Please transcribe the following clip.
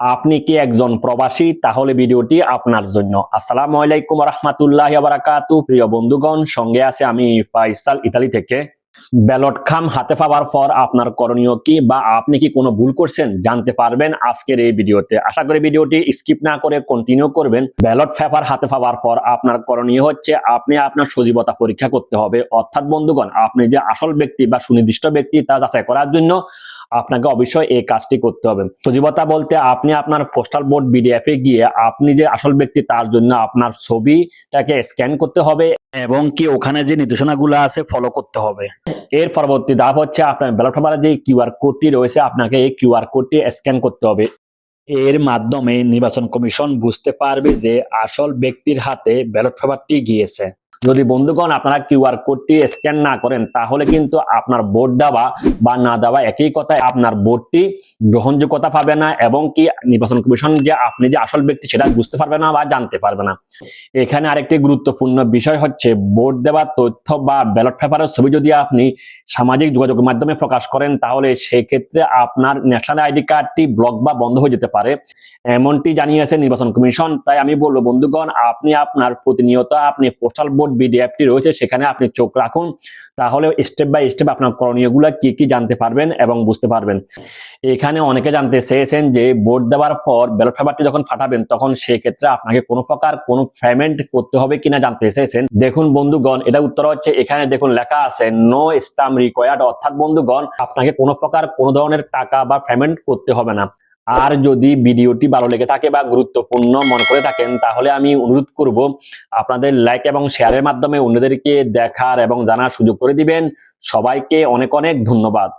আপনি কি একজন প্রবাসী? তাহলে ভিডিওটি আপনার জন্য। আসসালামু আলাইকুম রহমতুল্লাহ বারাকাতু প্রিয় বন্ধুগণ, সঙ্গে আছে আমি ফাইসাল ইতালি থেকে। ব্যালট খাম হাতে পাওয়ার পর আপনার করণীয় কি বা আপনি কি কোনো ভুল করছেন জানতে পারবেন আজকের এই ভিডিওতে। আশা করি ভিডিওটি স্কিপ না করে কন্টিনিউ করবেন। ব্যালট পেপার হাতে পাওয়ার পর আপনার করণীয় হচ্ছে আপনি আপনার সজীবতা পরীক্ষা করতে হবে। অর্থাৎ বন্ধুগণ, আপনি যে আসল ব্যক্তি বা সুনির্দিষ্ট ব্যক্তি তা যাচাই করার জন্য আপনাকে অবশ্যই এই কাজটি করতে হবে। সজীবতা বলতে আপনি আপনার পোস্টাল বোর্ড বিডিএফ এ গিয়ে আপনি যে আসল ব্যক্তি তার জন্য আপনার ছবিটাকে স্ক্যান করতে হবে এবং কি ওখানে যে নির্দেশনাগুলো আছে ফলো করতে হবে। এর পরবর্তী ধাপ হচ্ছে আপনার ব্যালট পেপারে যে কিউআর কোডটি রয়েছে, আপনাকে এই কিউআর কোডটি স্ক্যান করতে হবে। এর মাধ্যমে নির্বাচন কমিশন বুঝতে পারবে যে আসল ব্যক্তির হাতে ব্যালট পেপারটি গিয়েছে। যদি বন্ধুগণ আপনারা কিউআর কোডটি স্ক্যান না করেন, তাহলে কিন্তু আপনার ভোট দেওয়া বা না দেওয়া একই কথায় আপনার ভোটটি গ্রহণযোগ্যতা পাবে না এবং কি নির্বাচন কমিশন যে আপনি যে আসল ব্যক্তি সেটা বুঝতে পারবে না বা জানতে পারবে না। এখানে আরেকটি গুরুত্বপূর্ণ বিষয় হচ্ছে ভোট দেওয়ার তথ্য বা ব্যালট পেপারের ছবি যদি আপনি সামাজিক যোগাযোগের মাধ্যমে প্রকাশ করেন, তাহলে সেক্ষেত্রে আপনার ন্যাশনাল আইডি কার্ডটি ব্লক বা বন্ধ হয়ে যেতে পারে। এমনটি জানিয়েছে নির্বাচন কমিশন। তাই আমি বলব, বন্ধুগণ, আপনি আপনার প্রতিনিয়ত আপনি পোস্টাল বোর্ড বিডিএফটি রয়েছে, সেখানে আপনি চোখ রাখুন। তাহলে স্টেপ বাই স্টেপ আপনার করণীয়গুলো কি কি জানতে পারবেন এবং বুঝতে পারবেন। এখানে অনেকে জানতে চেয়েছেন যে ভোট দেওয়ার পর ব্যালট পেপারটি যখন ফাটাবেন, তখন সেক্ষেত্রে আপনাকে কোনো প্রকার কোনো পেমেন্ট করতে হবে কিনা জানতে চেয়েছেন। দেখুন বন্ধুগণ, এটা উত্তর হচ্ছে, এখানে দেখুন লেখা আছে নো স্টাম্প রিকোয়ার্ড অর্থাৎ বন্ধুগণ, আপনাকে কোনো প্রকার কোনো ধরনের টাকা বা পেমেন্ট করতে হবে না। আর যদি ভিডিওটি ভালো লেগে থাকে বা গুরুত্বপূর্ণ মনে করে থাকেন, তাহলে আমি অনুরোধ করব আপনাদের লাইক এবং শেয়ারের মাধ্যমে অন্যদেরকে দেখার এবং জানার সুযোগ করে দিবেন। সবাইকে অনেক অনেক ধন্যবাদ।